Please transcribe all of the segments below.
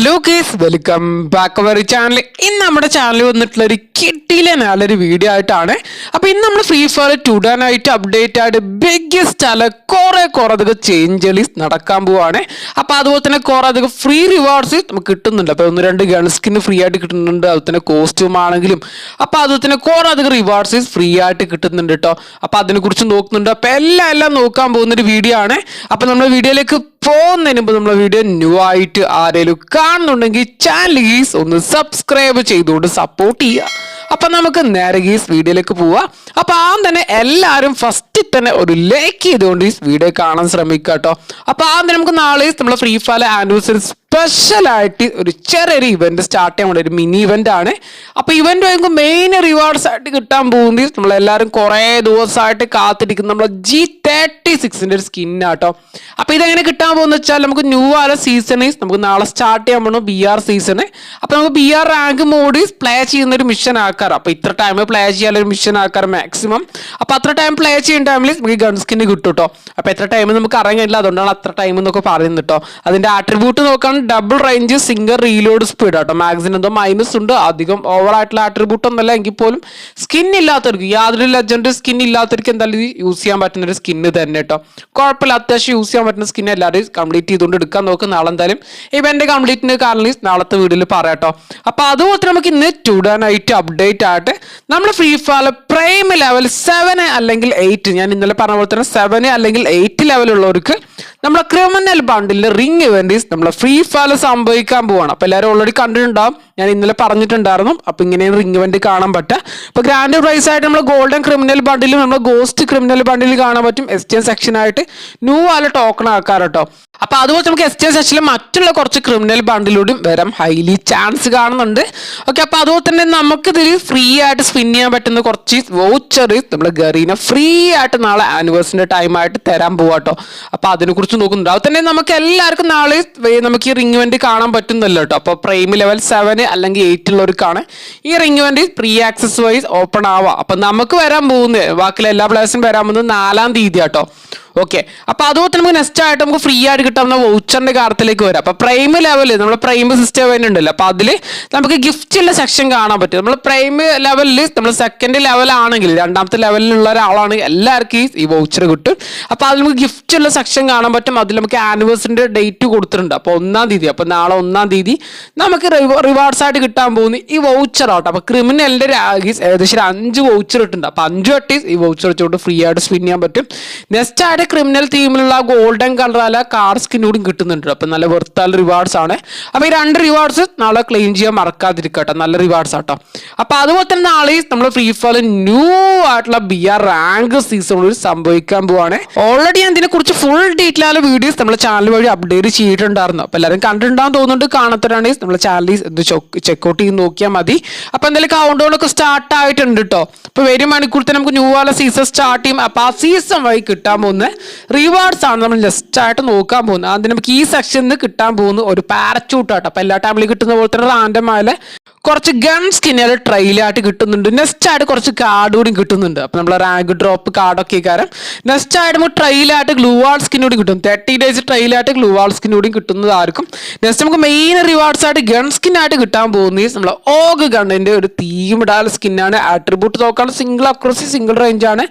Hello guys welcome back our channel. ഇന്ന് നമ്മുടെ channel വന്നിട്ടുള്ള ഒരു കിട്ടിയിലെ നല്ലൊരു വീഡിയോ ആയിട്ടാണ്. അപ്പൊ ഇന്ന് നമ്മൾ ഫ്രീ ഫയർ ടുഡാനായിട്ട് അപ്ഡേറ്റ് ആയിട്ട് ബിഗ്ഗസ്റ്റ് അല്ല കുറെ കുറെ അധികം ചേഞ്ചുകൾ നടക്കാൻ പോവാണ്. അപ്പൊ അതുപോലെ തന്നെ കുറെ അധികം ഫ്രീ റിവാർഡ്സ് നമുക്ക് കിട്ടുന്നുണ്ട്. അപ്പൊ ഒന്ന് രണ്ട് ഗൺ സ്കിന് ഫ്രീ ആയിട്ട് കിട്ടുന്നുണ്ട്. അതുപോലെ തന്നെ കോസ്റ്റ്യൂം ആണെങ്കിലും. അപ്പൊ അതുപോലെ തന്നെ കുറെ അധികം റിവാർഡ്സ് ഫ്രീ ആയിട്ട് കിട്ടുന്നുണ്ട് കേട്ടോ അപ്പൊ അതിനെ കുറിച്ച് നോക്കുന്നുണ്ട്. അപ്പൊ എല്ലാം എല്ലാം നോക്കാൻ പോകുന്ന ഒരു വീഡിയോ ആണ്. അപ്പൊ നമ്മുടെ വീഡിയോയിലേക്ക് പോകുന്നതിന് മുമ്പ് നമ്മളെ വീഡിയോ ന്യൂ ആയിട്ട് ആരെങ്കിലും കാണുന്നുണ്ടെങ്കിൽ ചാനൽ ഈസ് ഒന്ന് സബ്സ്ക്രൈബ് ചെയ്തുകൊണ്ട് സപ്പോർട്ട് ചെയ്യുക. അപ്പൊ നമുക്ക് നേരെ ഈ വീഡിയോയിലേക്ക് പോവാം. അപ്പൊ ആ തന്നെ എല്ലാവരും ഫസ്റ്റ് തന്നെ ഒരു ലൈക്ക് ചെയ്തുകൊണ്ട് ഈ വീഡിയോ കാണാൻ ശ്രമിക്കുക കേട്ടോ അപ്പൊ ആ തന്നെ നമുക്ക് നാളെ നമ്മളെ ഫ്രീ ഫയർ ആനിവേഴ്സറി സ്പെഷ്യൽ ആയിട്ട് ഒരു ചെറിയൊരു ഇവന്റ് സ്റ്റാർട്ട് ചെയ്യാൻ ഒരു മിനി ഇവന്റ് ആണ്. അപ്പോൾ ഇവന്റ് നമുക്ക് മെയിൻ റിവാർഡ്സ് ആയിട്ട് കിട്ടാൻ പോകുന്നത് നമ്മളെല്ലാവരും കുറേ ദിവസമായിട്ട് കാത്തിരിക്കുന്ന നമ്മളെ ജി തേർട്ടി സിക്സിന്റെ ഒരു സ്കിന്നാട്ടോ അപ്പോൾ ഇതെങ്ങനെ കിട്ടാൻ പോകുന്ന വെച്ചാൽ നമുക്ക് ന്യൂ ആല സീസൺ നമുക്ക് നാളെ സ്റ്റാർട്ട് ചെയ്യാൻ പോകണം ബി ആർ സീസൺ അപ്പോൾ നമുക്ക് B R rank Modi play ചെയ്യുന്ന ഒരു മിഷൻ ആക്കാറ്. അപ്പോൾ ഇത്ര ടൈം പ്ലേ ചെയ്യാൻ ഒരു മിഷൻ ആക്കാറ് മാക്സിമം അപ്പോൾ അത്ര ടൈം പ്ലേ ചെയ്യുന്ന ടൈമിൽ നമുക്ക് ഗൺ സ്കിന്ന് കിട്ടും കേട്ടോ അപ്പോൾ എത്ര ടൈം നമുക്ക് അറിയാൻ കഴിയില്ല. അതുകൊണ്ടാണ് അത്ര ടൈം എന്നൊക്കെ പറയുന്നത് കേട്ടോ അതിന്റെ ആട്രിബ്യൂട്ട് നോക്കാൻ ഡബിൾ റേഞ്ച് സിംഗർ റീലോഡ് സ്പീഡ് കേട്ടോ മാക്സിന് എന്തോ മൈനസ് ഉണ്ട് അധികം ഓവർ ആയിട്ടുള്ള ആട്രിബ്യൂട്ട് ഒന്നല്ല എങ്കിൽ പോലും സ്കിൻ ഇല്ലാത്തവർക്ക് യാതൊരു ലെജൻഡ് സ്കിൻ ഇല്ലാത്തവർക്ക് എന്തായാലും യൂസ് ചെയ്യാൻ പറ്റുന്ന ഒരു സ്കിന്ന് തന്നെ കേട്ടോ കുഴപ്പമില്ല. അത്യാവശ്യം യൂസ് ചെയ്യാൻ പറ്റുന്ന സ്കിൻ എല്ലാവരും കംപ്ലീറ്റ് ചെയ്തുകൊണ്ട് എടുക്കാൻ നോക്കും. നാളെ എന്തായാലും ഇവന്റെ കംപ്ലീറ്റിന് കാരണം നാളത്തെ വീഡിയോയിൽ കേട്ടോ അപ്പോൾ അതുപോലെ നമുക്ക് ഇന്ന് ടുഡാനായിട്ട് അപ്ഡേറ്റ് ആയിട്ട് നമ്മൾ free fire prime level seven അല്ലെങ്കിൽ എയ്റ്റ് ഞാൻ ഇന്നലെ പറഞ്ഞ പോലെ തന്നെ സെവൻ അല്ലെങ്കിൽ എയ്റ്റ് ലെവലുള്ളവർക്ക് നമ്മളെ ക്രിമിനൽ ബണ്ടിലെ റിംഗ് ഇവന്റീസ് നമ്മളെ ഫ്രീ ഫയർ സംഭവിക്കാൻ പോവാണ്. അപ്പോൾ എല്ലാവരും ഓൾറെഡി കണ്ടിട്ടുണ്ടാവും. ഞാൻ ഇന്നലെ പറഞ്ഞിട്ടുണ്ടായിരുന്നു. അപ്പോൾ ഇങ്ങനെ റിംഗ് ഇവന്റ് കാണാൻ പറ്റുക. അപ്പൊ ഗ്രാൻഡ് പ്രൈസ് ആയിട്ട് നമ്മൾ ഗോൾഡൻ ക്രിമിനൽ ബണ്ടിലും നമ്മൾ ഗോസ്റ്റ് ക്രിമിനൽ ബണ്ടിൽ കാണാൻ പറ്റും. എസ് ടി എൻ സെക്ഷൻ ആയിട്ട്. ന്യൂ ആല ടോക്കൺ ആക്കാറ് കേട്ടോ അപ്പൊ അതുപോലെ നമുക്ക് എസ് ടി സെക്ഷനിൽ മറ്റുള്ള കുറച്ച് ക്രിമിനൽ ബണ്ടിലൂടെയും വരാൻ ഹൈലി ചാൻസ് കാണുന്നുണ്ട്. ഓക്കെ അപ്പൊ അതുപോലെ തന്നെ നമുക്കിതിൽ ഫ്രീ ആയിട്ട് സ്പിൻ ചെയ്യാൻ പറ്റുന്ന കുറച്ച് വോച്ചർ നമ്മൾ ഗറീന ഫ്രീ ആയിട്ട് നാളെ ആനിവേഴ്സറിന്റെ ടൈം ആയിട്ട് തരാൻ പോവാട്ടോ അപ്പൊ അതിനെ കുറിച്ച് നോക്കുന്നുണ്ട്. അത് തന്നെ നമുക്ക് എല്ലാവർക്കും നാളെ നമുക്ക് ഈ റിംഗ് ഇവന്റ് കാണാൻ പറ്റുന്നല്ലോ കേട്ടോ അപ്പൊ പ്രൈം ലെവൽ സെവന് അല്ലെങ്കിൽ എയ്റ്റ് ഉള്ളവർക്കാണ് ഈ ring event free access vice open ആവാം. അപ്പൊ നമുക്ക് വരാൻ പോകുന്നത് ബാക്കിയുള്ള എല്ലാ പ്ലേയേഴ്സും വരാൻ പോകുന്നത് നാലാം തീയതി കേട്ടോ ഓക്കെ അപ്പോൾ അതുപോലെ തന്നെ നമുക്ക് നെക്സ്റ്റ് ആയിട്ട് നമുക്ക് ഫ്രീ ആയിട്ട് കിട്ടാവുന്ന വൗച്ചറിന്റെ കാര്യത്തിലേക്ക് വരാം. അപ്പോൾ പ്രൈം ലെവലിൽ നമ്മൾ പ്രൈം സിസ്റ്റം തന്നെ ഉണ്ടല്ലോ. അപ്പോൾ അതിൽ നമുക്ക് ഗിഫ്റ്റ് ഗിഫ്റ്റുള്ള സെക്ഷൻ കാണാൻ പറ്റും. നമ്മൾ പ്രൈം ലെവലിൽ നമ്മൾ സെക്കൻഡ് ലെവൽ ആണെങ്കിൽ രണ്ടാമത്തെ ലെവലിലുള്ള ഒരാളാണെങ്കിൽ എല്ലാവർക്കും ഈ- വൗച്ചർ കിട്ടും. അപ്പോൾ അതിൽ നമുക്ക് ഗിഫ്റ്റുള്ള സെക്ഷൻ കാണാൻ പറ്റും. അതിൽ നമുക്ക് ആനിവേഴ്സറിന്റെ ഡേറ്റ് കൊടുത്തിട്ടുണ്ട്. അപ്പോൾ ഒന്നാം തീയതി. അപ്പോൾ നാളെ ഒന്നാം തീയതി നമുക്ക് റിവാർഡ്സ് ആയിട്ട് കിട്ടാൻ പോകുന്ന ഈ വൗച്ചർ ആട്ടോ അപ്പോൾ ക്രിമിനലിന്റെ ഏകദേശം അഞ്ച് വൗച്ചർ കിട്ടുന്നുണ്ട് അപ്പോൾ അഞ്ച് വട്ടി ഈ വൗച്ചർ വെച്ചുകൊണ്ട് ഫ്രീ ആയിട്ട് സ്പിൻ ചെയ്യാൻ പറ്റും. നെക്സ്റ്റ് ആയിട്ട് ക്രിമിനൽ തീമിലുള്ള ഗോൾഡൻ അല്ല കാർ കൂടി കിട്ടുന്നുണ്ട്. അപ്പൊ നല്ല വെറുത്താൽ റിവാർഡ്സ് ആണ്. അപ്പൊ ഈ രണ്ട് റിവാർഡ്സ് നാളെ ക്ലെയിം ചെയ്യാൻ മറക്കാതിരിക്കട്ടെ നല്ല റിവാർഡ്സ് ആട്ടോ. അപ്പൊ അതുപോലെ തന്നെ നാളെ നമ്മൾ ഫ്രീ ഫയർ ന്യൂ ആയിട്ടുള്ള ബി ആർ റാങ്ക് സീസണിൽ സംഭവിക്കാൻ പോവാണ്. ഓൾറെഡി ഞാൻ ഇതിനെക്കുറിച്ച് ഫുൾ ഡീറ്റെയിൽ ആയ വീഡിയോസ് നമ്മുടെ ചാനൽ വഴി അപ്ഡേറ്റ് ചെയ്തിട്ടുണ്ടായിരുന്നു. അപ്പൊ എല്ലാവരും കണ്ടിട്ടുണ്ടാകും തോന്നുന്നുണ്ട് കാണത്തരാണെങ്കിൽ നമ്മുടെ ചാനൽ ഇത് ചെക്കൗട്ട് ചെയ്ത് നോക്കിയാൽ മതി. അപ്പൊ എന്തായാലും കൗണ്ട് ഡൗൺ ഒക്കെ സ്റ്റാർട്ട് ആയിട്ടുണ്ട് കേട്ടോ അപ്പൊ വരും മണിക്കൂർ തന്നെ നമുക്ക് ന്യൂ ആല സീസൺ സ്റ്റാർട്ട് ചെയ്യും. അപ്പൊ ആ സീസൺ വഴി കിട്ടാൻ പോകുന്ന റിവാർഡ്സ് ആണ് നമ്മൾ ജസ്റ്റ് ആയിട്ട് നോക്കാൻ പോകുന്നത് അതിന് നമുക്ക് ഈ സെക്ഷനിൽ നിന്ന് കിട്ടാൻ പോകുന്ന ഒരു പാരച്ചൂട്ടാട്ടോ അപ്പൊ എല്ലാ ടൈമിലും കിട്ടുന്ന പോലത്തെ തന്നെ റാൻഡം ആയാലും കുറച്ച് ഗൺ സ്കിന്നുകൾ ട്രെയിലായിട്ട് കിട്ടുന്നുണ്ട്. നെക്സ്റ്റ് ആയിട്ട് കുറച്ച് കാർഡ് കൂടി കിട്ടുന്നുണ്ട്. അപ്പൊ നമ്മൾ റാങ്ക് ഡ്രോപ്പ് കാർഡൊക്കെ കാരണം നെക്സ്റ്റ് ആയിട്ട് നമുക്ക് ട്രെയിലായിട്ട് ഗ്ലൂവാൾ സ്കിൻ കൂടി കിട്ടും. തേർട്ടി ഡേയ്സ് ട്രെയിലായിട്ട് ഗ്ലൂവാൾ സ്കിൻ കൂടി കിട്ടുന്നതായിരിക്കും നെക്സ്റ്റ് നമുക്ക് മെയിൻ റിവാർഡ്സ് ആയിട്ട് ഗൺ സ്കിൻ ആയിട്ട് കിട്ടാൻ പോകുന്നത് നമ്മൾ ഓഗ് ഗണ്ണിന്റെ ഒരു തീം ഇടാൻ സ്കിന്നാണ് ആട്രിബ്യൂട്ട് നോക്കാണ് സിംഗിൾ അക്രോസി സിംഗിൾ റേഞ്ച് ആണ്.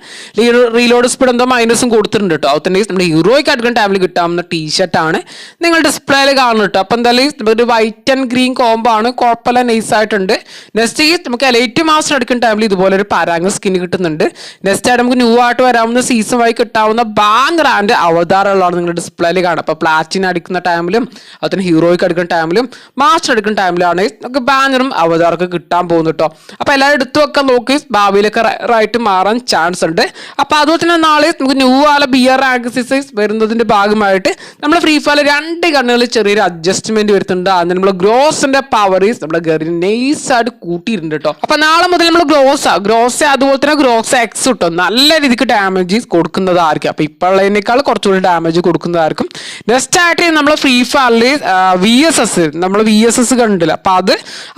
റീലോഡ് സ്പീഡ് എന്തോ മൈനസും കൊടുത്തിട്ടുണ്ട് കേട്ടോ അത് തന്നെ നമ്മുടെ ഹീറോയ്ക്ക് അടുക്കുന്ന ടൈമിൽ കിട്ടാവുന്ന ടീഷർട്ട് ആണ്. നിങ്ങൾ ഡിസ്പ്ലേയിൽ കാണുന്നത് കേട്ടോ അപ്പൊ എന്തായാലും ഒരു വൈറ്റ് ആൻഡ് ഗ്രീൻ കോംബോ കുഴപ്പമില്ല നൈസ് ആയിട്ടുണ്ട്. നെക്സ്റ്റ് ഈ നമുക്ക് എലൈറ്റ് മാസം എടുക്കുന്ന ടൈമിൽ ഇതുപോലെ ഒരു പരാങ്ങ സ്കിൻ കിട്ടുന്നുണ്ട്. നെക്സ്റ്റ് ആയിട്ട് നമുക്ക് ന്യൂ ആയിട്ട് വരാവുന്ന സീസൺ വഴി കിട്ടാവുന്ന ബാങ്ക് റാൻഡ് അവതാരമുള്ളതാണ് നിങ്ങളുടെ ഡിസ്പ്ലേയിൽ കാണുക അപ്പോൾ പ്ലാറ്റിന് അടിക്കുന്ന ടൈമിലും അതുപോലെ ഹീറോയ്ക്ക് എടുക്കുന്ന ടൈമിലും മാസ്റ്റർ എടുക്കുന്ന ടൈമിലാണ് നമുക്ക് ബാനറും അവതാറൊക്കെ കിട്ടാൻ പോകുന്നു കേട്ടോ അപ്പോൾ എല്ലാവരും എടുത്തു വെക്കാൻ നോക്കി ഭാവിയിലൊക്കെ റൈറ്റ് മാറാൻ ചാൻസ് ഉണ്ട്. അപ്പോൾ അതുപോലെ തന്നെ നാളെ നമുക്ക് ന്യൂ ആല ബി ആർ റാങ്ക് സീസൺസ് വരുന്നതിന്റെ ഭാഗമായിട്ട് നമ്മൾ ഫ്രീ ഫയർ രണ്ട് കണ്ണുകളിൽ ചെറിയൊരു അഡ്ജസ്റ്റ്മെന്റ് വരുത്തുന്നുണ്ട്. അതിന് നമ്മൾ ഗ്രോസിന്റെ പവർ നമ്മുടെ ഗറിനെ നൈസായിട്ട് കൂട്ടിയിട്ടുണ്ട് കേട്ടോ അപ്പൊ നാളെ മുതൽ നമ്മൾ ഗ്രോസ ഗ്രോസ അതുപോലെ തന്നെ ഗ്രോസ് എക്സ് കിട്ടും നല്ല രീതിക്ക് ഡാമേജ് കൊടുക്കുന്നതായിരിക്കും അപ്പൊ ഇപ്പോഴുള്ളതിനേക്കാൾ കുറച്ചുകൂടി ഡാമേജ് കൊടുക്കുന്നതായിരിക്കും നെക്സ്റ്റ് ആയിട്ട് നമ്മൾ ഫ്രീ ഫയറിൽ വി എസ് എസ് നമ്മൾ വി എസ് എസ് കണ്ടില്ല? അപ്പൊ അത്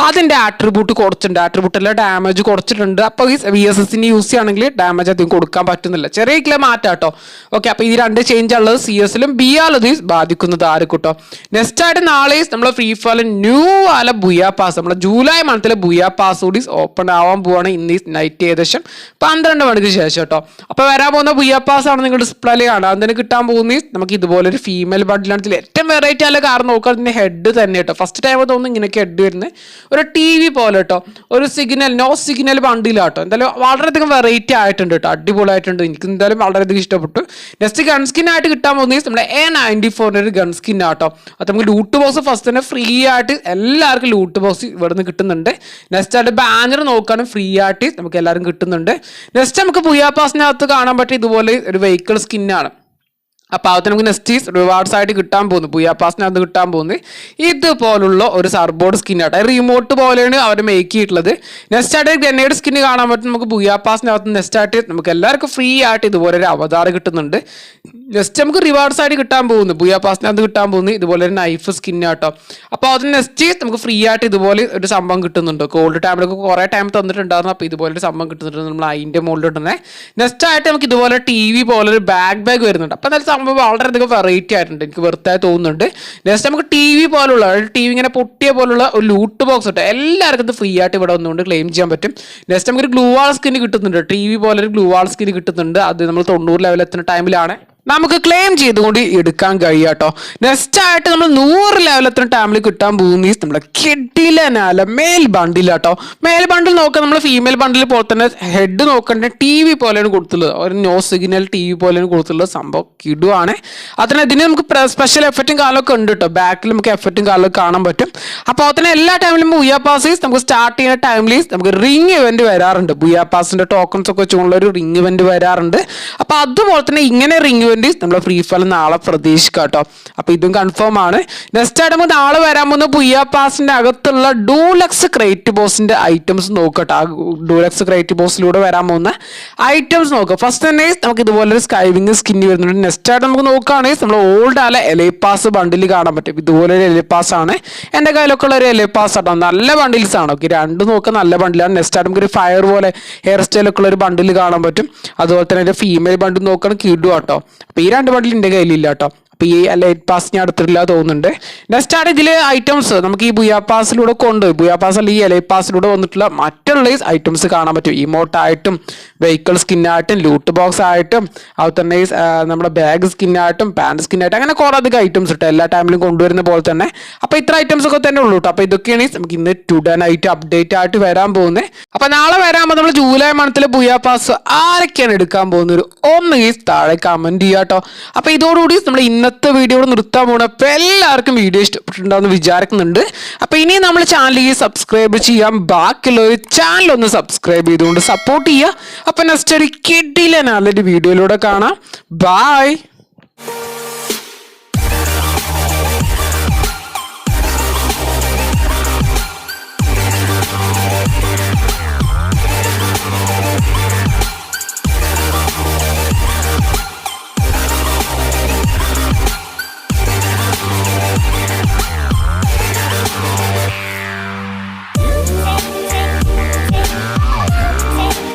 അതിന്റെ ആട്രിബ്യൂട്ട് കുറച്ചിട്ടുണ്ട്. ആട്രിബ്യൂട്ടിലെ ഡാമേജ് കുറച്ചിട്ടുണ്ട്. അപ്പൊ ഈ വി എസ് എസിന് യൂസ് ചെയ്യുകയാണെങ്കിൽ ഡാമേജ് അധികം കൊടുക്കാൻ പറ്റുന്നില്ല. ചെറിയ കിലോ മാറ്റാം കേട്ടോ ഓക്കെ അപ്പൊ ഈ രണ്ട് ചേഞ്ച് ഉള്ളത് സി എസിലും ബി ആലും ഇത് ബാധിക്കുന്നത് ആർക്കും കേട്ടോ നെക്സ്റ്റ് ആയിട്ട് നാളെ നമ്മൾ ഫ്രീ ഫയറിൽ ന്യൂ ആല ബുയാ പാസ് നമ്മളെ ജൂലൈ മന്തിലെ ബുയ പാസൂഡിസ് ഓപ്പൺ ആവാൻ പോവാണ് ഇന്ന് നൈറ്റ് ഏകദേശം പന്ത്രണ്ട് മണിക്ക് ശേഷം കേട്ടോ. അപ്പൊ വരാൻ പോകുന്ന ബുയ പാസ് ആണ് നിങ്ങൾ ഡിസ്പ്ലേയിൽ കാണാം അതിന് കിട്ടാൻ പോകുന്നത് നമുക്ക് ഇതുപോലെ ഒരു ഫീമെയിൽ ബഡിലാണ് ഏറ്റവും വെറൈറ്റി ആയ കാരണം നോക്കുക. അതിന്റെ ഹെഡ് തന്നെ കേട്ടോ. ഫസ്റ്റ് ടൈം തോന്നുന്നു ഇങ്ങനെയൊക്കെ ഹെഡ് വരുന്നത് ഒരു ടി വി പോലെ കേട്ടോ. ഒരു സിഗ്നൽ നോ സിഗ്നൽ ബണ്ടിലാട്ടോ എന്തായാലും വളരെയധികം വെറൈറ്റി ആയിട്ടുണ്ട് കേട്ടോ. അടിപൊളിയായിട്ടുണ്ട്. എനിക്ക് എന്തായാലും വളരെയധികം ഇഷ്ടപ്പെട്ടു. നെക്സ്റ്റ് ഗൺ സ്കിൻ ആയിട്ട് കിട്ടാൻ പോകുന്നത് നമ്മുടെ എ നയന്റി ഫോറിന്റെ ഒരു ഗൺ സ്കിൻ ആട്ടോ അത് നമുക്ക് ലൂട്ട് ബോക്സ് ഫസ്റ്റ് തന്നെ ഫ്രീ ആയിട്ട് എല്ലാവർക്കും ലൂട്ട് ബോക്സ് ഇവിടെ നിന്ന് കിട്ടുന്നുണ്ട്. നെക്സ്റ്റ് ആയിട്ട് ബാനർ നോക്കുകയാണ് ഫ്രീ ആയിട്ട് നമുക്ക് എല്ലാവരും കിട്ടുന്നുണ്ട്. നെക്സ്റ്റ് നമുക്ക് പുയാ പാസിനകത്ത് കാണാൻ പറ്റിയ ഇതുപോലെ ഒരു വെഹിക്കിൾ സ്കിന്നാണ് അപ്പോൾ അത് നമുക്ക് നെസ്റ്റീസ് റിവാർഡ്സ് ആയിട്ട് കിട്ടാൻ പോകുന്നു. പുയ പാസിന് അത് കിട്ടാൻ പോകുന്നത് ഇതുപോലുള്ള ഒരു സർബോർഡ് സ്കിന്നായിട്ട് റിമോട്ട് പോലെയാണ് അവർ മേക്ക് ചെയ്തിട്ടുള്ളത്. നെക്സ്റ്റ് ആയിട്ട് ഗ്രനേഡ് സ്കിന്ന് കാണാൻ പറ്റും നമുക്ക് പുയ്യ അകത്ത് നെസ്റ്റ് ആയിട്ട്. നമുക്ക് എല്ലാവർക്കും ഫ്രീ ആയിട്ട് ഇതുപോലെ ഒരു അവതാർ കിട്ടുന്നുണ്ട്. നെക്സ്റ്റ് നമുക്ക് റിവാർഡ്സ് ആയിട്ട് കിട്ടാൻ പോകുന്നു. പുയ പാസിന് അത് കിട്ടാൻ പോകുന്നു. ഇതുപോലെ ഒരു നൈഫ് സ്കിന്നാട്ടോ അപ്പോൾ അതിന് നെക്സ്റ്റ് നമുക്ക് ഫ്രീ ആയിട്ട് ഇതുപോലെ ഒരു സംഭവം കിട്ടുന്നുണ്ട്. കോൾഡ് ടൈമിലൊക്കെ കുറേ ടൈം തന്നിട്ടുണ്ടായിരുന്നു. അപ്പോൾ ഇതുപോലെ ഒരു സംഭവം കിട്ടുന്നുണ്ട്. നമ്മൾ അതിന്റെ മുകളിൽ ഇടുന്നത് നെക്സ്റ്റ് ആയിട്ട് നമുക്ക് ഇതുപോലെ ടി വി പോലെ ഒരു ബാഗ് ബാഗ് വരുന്നുണ്ട്. അപ്പോൾ എന്തായാലും സംഭവം വളരെയധികം വെറൈറ്റി ആയിട്ടുണ്ട്. എനിക്ക് വെറുതെ തോന്നുന്നുണ്ട്. നെക്സ്റ്റ് നമുക്ക് ടി വി പോലുള്ള ടി വി ഇങ്ങനെ പൊട്ടിയ പോലുള്ള ഒരു ലൂട്ട് ബോക്സ് ഉണ്ട് എല്ലാവർക്കും ഇത് ഫ്രീ ആയിട്ട് ഇവിടെ വന്നുകൊണ്ട് ക്ലെയിം ചെയ്യാൻ പറ്റും. നെക്സ്റ്റ് നമുക്ക് ഒരു ഗ്ലൂ വാൾ സ്കിൻ കിട്ടുന്നുണ്ട്. ടി വി പോലെ ഒരു ഗ്ലൂ വാൾ സ്കിൻ കിട്ടുന്നുണ്ട്. അത് നമ്മൾ തൊണ്ണൂറ് ലെവൽ എത്തുന്ന ടൈമിലാണ് നമുക്ക് ക്ലെയിം ചെയ്തുകൊണ്ട് എടുക്കാൻ കഴിയുക കേട്ടോ നെക്സ്റ്റ് ആയിട്ട് നമ്മൾ നൂറ് ലെവലത്തിന് ടാമിൽ കിട്ടാൻ പോകുന്ന നമ്മുടെ കിഡിലനാല മേൽ ബണ്ടിൽ കേട്ടോ മേൽ ബണ്ടിൽ നോക്കാൻ നമ്മൾ ഫീമെയിൽ ബണ്ടിൽ പോലെ തന്നെ ഹെഡ് നോക്കേണ്ട ടി വി പോലെയാണ് കൊടുത്തുള്ളത് ഒരു നോ സിഗ്നൽ ടി വി പോലെയാണ് കൊടുത്തുള്ളത് സംഭവം കിടുവാണ്. അതിന് ഇതിന് നമുക്ക് സ്പെഷ്യൽ എഫക്റ്റും കാലമൊക്കെ ഉണ്ട് കേട്ടോ ബാക്കിൽ നമുക്ക് എഫക്റ്റും കാലമൊക്കെ കാണാൻ പറ്റും. അപ്പോൾ അതിന് എല്ലാ ടൈമിലും ബുയ പാസീസ് നമുക്ക് സ്റ്റാർട്ട് ചെയ്യുന്ന ടൈമിൽ നമുക്ക് റിംഗ് ഇവന്റ് വരാറുണ്ട്. ബുയ പാസിന്റെ ടോക്കൺസ് ഒക്കെ വെച്ചുകൊണ്ടുള്ള ഒരു റിംഗ് ഇവന്റ് വരാറുണ്ട്. അപ്പോൾ അതുപോലെ തന്നെ ഇങ്ങനെ റിംഗ് ഇവന്റ് നമ്മൾ ഫ്രീ ഫയർ നാളെ പ്രതീക്ഷിക്കാം കേട്ടോ അപ്പോൾ ഇതും കൺഫേം ആണ്. നെക്സ്റ്റ് ആയിട്ട് നമുക്ക് നാളെ വരാൻ പോകുന്ന പുയ്യ പാസിന്റെ അകത്തുള്ള ഡൂലക്സ് ക്രേറ്റ് ബോസിന്റെ ഐറ്റംസ് നോക്കട്ടെ. ആ ഡൂലക്സ് ക്രേറ്റ് ബോസിലൂടെ വരാൻ പോകുന്ന ഐറ്റംസ് നോക്കുക ഫസ്റ്റ് തന്നെ നമുക്ക് ഇതുപോലൊരു സ്കൈവിങ് സ്കിന്നി വരുന്നുണ്ട്. നെക്സ്റ്റ് ആയിട്ട് നമുക്ക് നോക്കുകയാണെങ്കിൽ നമ്മൾ ഓൾഡ് ആല പാസ് ബണ്ടിൽ കാണാൻ പറ്റും. ഇതുപോലെ ഒരു പാസ് ആണ്. എന്റെ കയ്യിലൊക്കെ ഉള്ള ഒരു പാസ് ആട്ടോ. നല്ല ബണ്ടിൽസ് ആണ്. ഓക്കെ രണ്ട് നോക്കുക നല്ല ബണ്ടിലാണ് നെക്സ്റ്റ് ആയിട്ട് നമുക്ക് ഒരു ഫയർ പോലെ ഹെയർ സ്റ്റൈലൊക്കെ ഉള്ള ഒരു ബണ്ടിൽ കാണാൻ പറ്റും. അതുപോലെ തന്നെ ഫീമെയിൽ ബണ്ടിൽ നോക്കുകയാണെങ്കിൽ കിഡു അപ്പോൾ ഈ രണ്ട് ബണ്ടിൽ എന്റെ കയ്യിലില്ല കേട്ടോ. അപ്പോൾ ഈ ലൈറ്റ് പാസ് ഞാൻ എടുത്തിട്ടില്ല തോന്നുന്നുണ്ട്. നെക്സ്റ്റ് ആണ് ഇതിൽ ഐറ്റംസ് നമുക്ക് ഈ ബുയാ പാസിലൂടെ കൊണ്ട് ബുയാ പാസ് അല്ല ഈ എലൈറ്റ് പാസിലൂടെ വന്നിട്ടുള്ള മറ്റുള്ള ഐറ്റംസ് കാണാൻ പറ്റും. ഇമോട്ടായിട്ടും വെഹിക്കിൾ സ്കിന്നായിട്ടും ലൂട്ട് ബോക്സ് ആയിട്ടും അതുപോലെ തന്നെ നമ്മുടെ ബാഗ് സ്കിന്നായിട്ടും പാന്റ് സ്കിന്നായിട്ടും അങ്ങനെ കുറേ അധികം ഐറ്റംസ് ഇട്ട്. എല്ലാ ടൈമിലും കൊണ്ടുവരുന്ന പോലെ തന്നെ. അപ്പോൾ ഇത്ര ഐറ്റംസ് ഒക്കെ തന്നെ ഉള്ളൂ കേട്ടോ അപ്പോൾ ഇതൊക്കെയാണ് നമുക്ക് ഇന്ന് ടുഡേ നൈറ്റ് അപ്ഡേറ്റ് ആയിട്ട് വരാൻ പോകുന്നത്. അപ്പോൾ നാളെ വരാമ്പോൾ നമ്മൾ ജൂലൈ മണത്തിലെ ബുയാ പാസ് ആരൊക്കെയാണ് എടുക്കാൻ പോകുന്നത്? ഒന്ന് താഴെ കമന്റ് ചെയ്യാം കേട്ടോ അപ്പോൾ ഇതോടുകൂടി നമ്മൾ ഇന്നത്തെ വീഡിയോ ഇവിടെ നിർത്താൻ പോകണം അപ്പോൾ എല്ലാവർക്കും വീഡിയോ ഇഷ്ടപ്പെട്ടിട്ടുണ്ടാവുമെന്ന് വിചാരിക്കുന്നുണ്ട്. അപ്പോൾ ഇനി നമ്മൾ ചാനൽ സബ്സ്ക്രൈബ് ചെയ്യാം ബാക്കിയുള്ള ഒരു ചാനൽ ഒന്ന് സബ്സ്ക്രൈബ് ചെയ്തുകൊണ്ട് സപ്പോർട്ട് ചെയ്യുക അപ്പോൾ നെക്സ്റ്റ് ഒരു കിഡിലെ നല്ലൊരു വീഡിയോയിലൂടെ കാണാം. ബായ്